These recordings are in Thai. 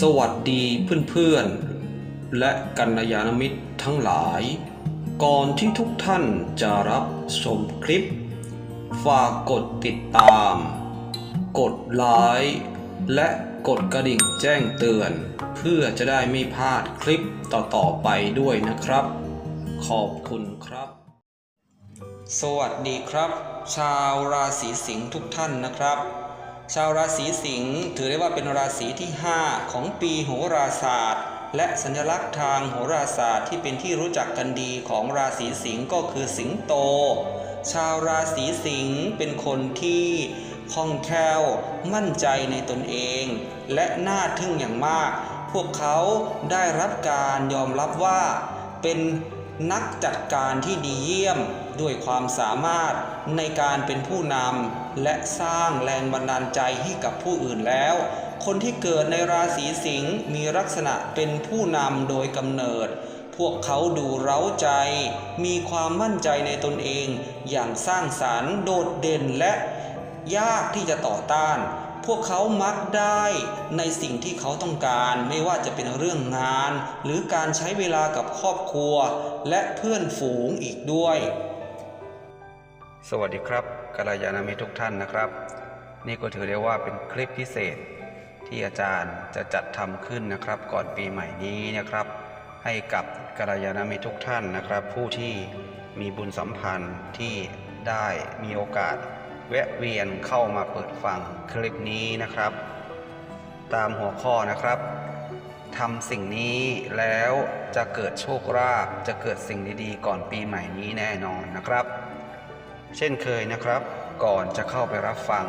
สวัสดีเพื่อนๆ และกัลยาณมิตรทั้งหลาย ก่อนที่ทุกท่านจะรับชมคลิป ฝากกดติดตาม กดไลค์และกดกระดิ่งแจ้งเตือน เพื่อจะได้ไม่พลาดคลิปต่อๆไปด้วยนะครับ ขอบคุณครับ สวัสดีครับ ชาวราศีสิงห์ทุกท่านนะครับ ชาวราศีสิงห์ถือได้ว่าเป็นราศีที่ 5 ของปีโหราศาสตร์ และสัญลักษณ์ทางโหราศาสตร์ที่เป็นที่รู้จักกันดีของราศีสิงห์ก็คือสิงโต ชาวราศีสิงห์เป็นคนที่คล่องแคล่ว มั่นใจในตนเอง และน่าทึ่งอย่างมาก พวกเขาได้รับการยอมรับว่าเป็น นักจัดการที่ดีเยี่ยมด้วยความสามารถในการเป็นผู้นำและสร้างแรงบันดาลใจให้กับผู้อื่นแล้ว คนที่เกิดในราศีสิงห์มีลักษณะเป็นผู้นำโดยกำเนิด พวกเขาดูเร้าใจ มีความมั่นใจในตนเอง อย่างสร้างสารรค์โดดเด่นและยากที่จะต่อต้าน พวกเขามักได้ในสิ่งที่เขาต้องการ ไม่ว่าจะเป็นเรื่องงาน หรือการใช้เวลากับครอบครัว และเพื่อนฝูงอีกด้วย สวัสดีครับกัลยาณมิตรทุกท่านนะครับ นี่ก็ถือได้ว่าเป็นคลิปพิเศษ ที่อาจารย์จะจัดทำขึ้นนะครับ ก่อนปีใหม่นี้นะครับ ให้กับกัลยาณมิตรทุกท่านนะครับ ผู้ที่มีบุญสัมพันธ์ที่ได้มีโอกาส แวะเวียนเข้ามาเปิดฟังคลิปนี้นะครับ ตามหัวข้อนะครับทำสิ่งนี้แล้วจะเกิดโชคลาภจะเกิดสิ่งดีๆ ก่อนปีใหม่นี้แน่นอนนะครับ เช่นเคยนะครับ ก่อนจะเข้าไปรับฟัง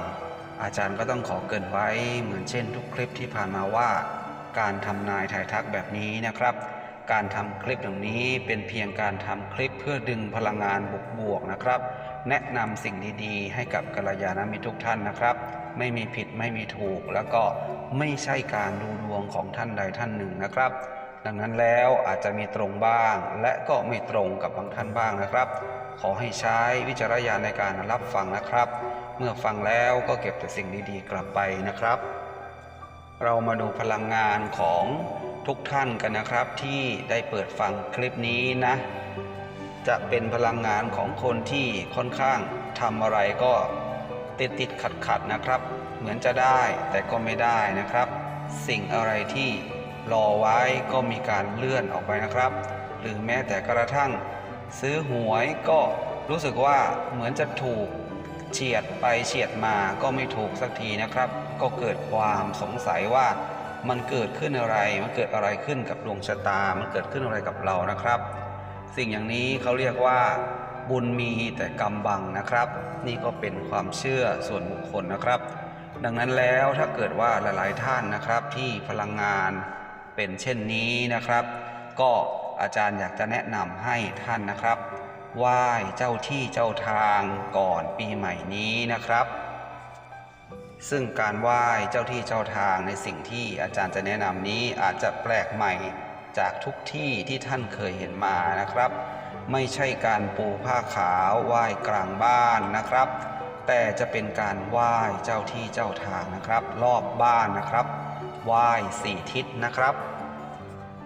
อาจารย์ก็ต้องขอเกินไว้เหมือนเช่นทุกคลิปที่ผ่านมาว่า การทำนายถ่ายทักแบบนี้นะครับ การทำคลิปอย่างนี้เป็นเพียงการทำคลิปเพื่อดึงพลังงานบวกๆนะครับ แนะนำสิ่งดี ๆ ให้กับกัลยาณมิตรทุกท่านนะครับ ไม่มีผิดไม่มีถูก แล้วก็ไม่ใช่การดูดวงของท่านใดท่านหนึ่งนะครับ ดังนั้นแล้วอาจจะมีตรงบ้าง และก็ไม่ตรงกับบางท่านบ้างนะครับ ขอให้ใช้วิจารณญาณในการรับฟังนะครับ เมื่อฟังแล้วก็เก็บแต่สิ่งดีๆ กลับไปนะครับ เรามาดูพลังงานของทุกท่านกันนะครับที่ได้เปิดฟังคลิปนี้นะ จะเป็นพลังงานของคนที่ค่อนข้างทำอะไรก็ติดติดขัดขัดนะครับ เหมือนจะได้แต่ก็ไม่ได้นะครับ สิ่งอะไรที่รอไว้ก็มีการเลื่อนออกไปนะครับ หรือแม้แต่กระทั่ง ซื้อหวยก็รู้สึกว่าเหมือนจะถูกเฉียดไปเฉียดมาก็ไม่ถูกสักทีนะครับ ก็เกิดความสงสัยว่ามันเกิดขึ้นอะไร มันเกิดอะไรขึ้นกับดวงชะตา มันเกิดขึ้นอะไรกับเรานะครับ สิ่งอย่างนี้เขาเรียกว่า บุญมีแต่กรรมบังนะครับ นี่ก็เป็นความเชื่อส่วนบุคคลนะครับ ดังนั้นแล้วถ้าเกิดว่าหลาย ๆ ท่านนะครับที่พลังงานเป็นเช่นนี้นะครับ ก็อาจารย์อยากจะแนะนำให้ท่านนะครับไหว้เจ้าที่เจ้าทางก่อนปีใหม่นี้นะครับ ซึ่งการไหว้เจ้าที่เจ้าทางในสิ่งที่อาจารย์จะแนะนำนี้อาจจะแปลกใหม่ จากทุกที่ที่ท่านเคยเห็นมานะครับ ไม่ใช่การปูผ้าขาวไหว้กลางบ้านนะครับ แต่จะเป็นการไหว้เจ้าที่เจ้าทางนะครับ รอบบ้านนะครับไหว้สี่ทิศนะครับ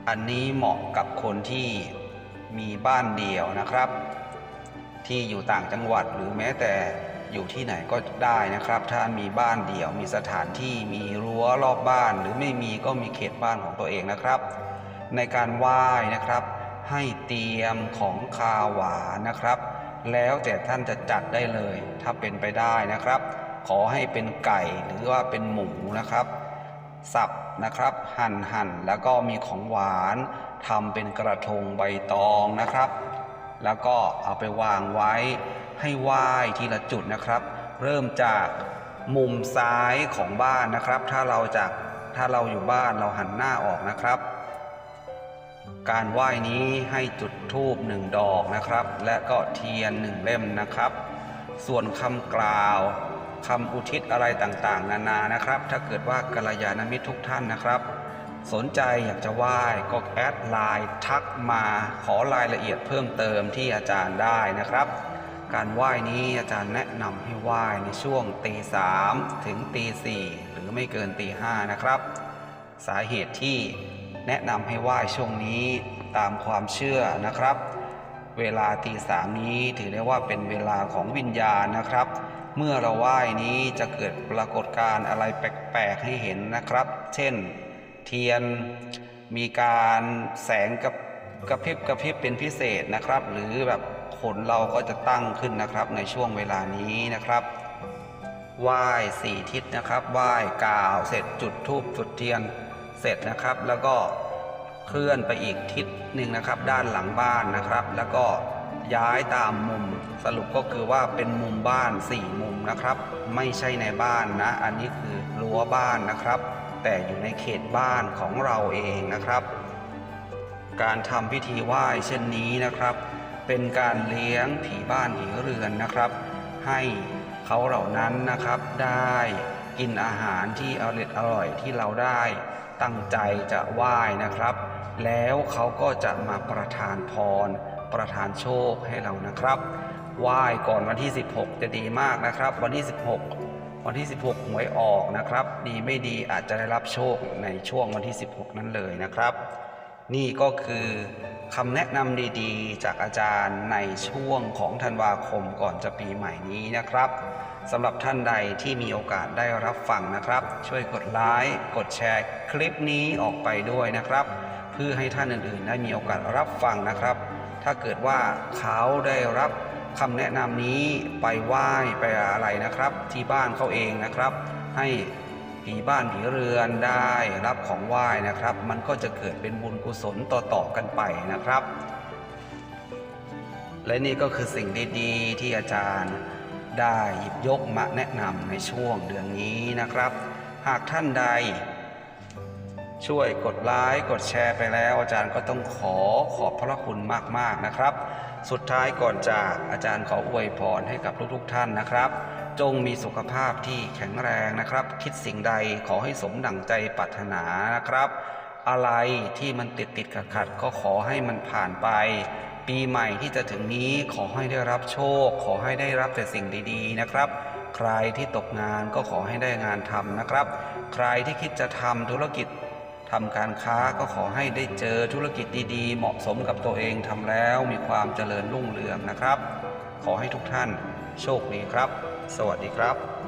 อันนี้เหมาะกับคนที่มีบ้านเดียวนะครับ ที่อยู่ต่างจังหวัดหรือแม้แต่อยู่ที่ไหนก็ได้นะครับ ถ้ามีบ้านเดี่ยว มีสถานที่ มีรั้วรอบบ้าน หรือไม่มีก็มีเขตบ้านของตัวเองนะครับ ในการไหว้นะครับ ให้เตรียมของคาหวานนะครับ แล้วแต่ท่านจะจัดได้เลย ถ้าเป็นไปได้นะครับ ขอให้เป็นไก่หรือว่าเป็นหมูนะครับ สับนะครับ หั่นหั่นแล้วก็มีของหวานทำเป็นกระทงใบตองนะครับ แล้วก็เอาไปวางไว้ ให้ไหว้ทีละจุดนะครับ เริ่มจากมุมซ้ายของบ้านนะครับ ถ้าเราจากถ้าเราอยู่บ้านเราหันหน้าออกนะครับ การไหว้นี้ให้จุดธูปหนึ่งดอกนะครับ และก็เทียนหนึ่งเล่มนะครับ ส่วนคำกล่าวคำอุทิศอะไรต่างๆ นานานะครับ ถ้าเกิดว่ากัลยาณมิตรทุกท่านนะครับ สนใจอยากจะไหว้ก็แอดไลน์ทักมาขอรายละเอียดเพิ่มเติมที่อาจารย์ได้นะครับ การไหว้นี้อาจารย์แนะนำให้ไหว้ในช่วงตีสามถึงตีสี่หรือไม่เกินตีห้านะครับ สาเหตุที่ แนะนำให้ไหว้ช่วงนี้ตามความเชื่อนะครับ เวลาตีสามนี้ถือได้ว่าเป็นเวลาของวิญญาณนะครับ เมื่อเราไหว้นี้จะเกิดปรากฏการณ์อะไรแปลกๆให้เห็นนะครับ เช่น เทียนมีการแสงกับกระพริบกระพริบเป็นพิเศษนะครับ หรือแบบขนเราก็จะตั้งขึ้นนะครับในช่วงเวลานี้นะครับไหว้สี่ทิศนะครับไหว้กล่าวเสร็จจุดธูปจุดเทียน เสร็จนะครับ แล้วก็เคลื่อนไปอีกทิศหนึ่งนะครับ ด้านหลังบ้านนะครับ แล้วก็ย้ายตามมุมสรุปก็คือว่าเป็นมุมบ้านสี่มุมนะครับ ไม่ใช่ในบ้านนะ อันนี้คือรั้วบ้านนะครับ แต่อยู่ในเขตบ้านของเราเองนะครับ การทำพิธีไหว้เช่นนี้นะครับ เป็นการเลี้ยงผีบ้านผีเรือนนะครับ ให้เขาเหล่านั้นนะครับได้กินอาหารที่อร่อยอร่อยที่เราได้ ตั้งใจจะไหว้นะครับ แล้วเขาก็จะมาประทานพร ประทานโชคให้เรานะครับไหว้ก่อนวันที่ 16 จะดีมากนะครับ วันที่ 16 วันที่ 16 หวยออกนะครับ ดีไม่ดีอาจจะได้รับโชคในช่วงวันที่ 16 นั้นเลยนะครับ นี่ก็คือ คำแนะนำดีๆ จากอาจารย์ในช่วงของธันวาคมก่อนจะปีใหม่นี้นะครับสำหรับท่านใดที่มีโอกาสได้รับฟังนะครับ ช่วยกดไลค์กดแชร์คลิปนี้ออกไปด้วยนะครับ เพื่อให้ท่านอื่นๆ ได้มีโอกาสรับฟังนะครับ ถ้าเกิดว่าเขาได้รับคำแนะนำนี้ไปไหว้ไปอะไรนะครับ ที่บ้านเขาเองนะครับ ให้ ผีบ้านผีเรือนได้รับของไหว้นะครับ มันก็จะเกิดเป็นบุญกุศลต่อๆกันไปนะครับ และนี่ก็คือสิ่งดีๆ ที่อาจารย์ได้หยิบยกมาแนะนำในช่วงเดือนนี้นะครับ หากท่านใด ช่วยกดไลค์กดแชร์ไปแล้ว อาจารย์ก็ต้องขอขอบพระคุณมากๆนะครับ สุดท้ายก่อนจากอาจารย์ขออวยพรให้กับทุกๆท่านนะครับ จงมีสุขภาพที่แข็งแรงนะครับ คิดสิ่งใดขอให้สมดั่งใจปรารถนานะครับ อะไรที่มันติดติดขัดขัดก็ขอให้มันผ่านไป ปีใหม่ที่จะถึงนี้ขอให้ได้รับโชค ขอให้ได้รับแต่สิ่งดีๆนะครับ ใครที่ตกงานก็ขอให้ได้งานทำนะครับ ใครที่คิดจะทำธุรกิจทำการค้าก็ขอให้ได้เจอธุรกิจดีๆ เหมาะสมกับตัวเองทำแล้วมีความเจริญรุ่งเรืองนะครับ ขอให้ทุกท่านโชคดีครับ สวัสดีครับ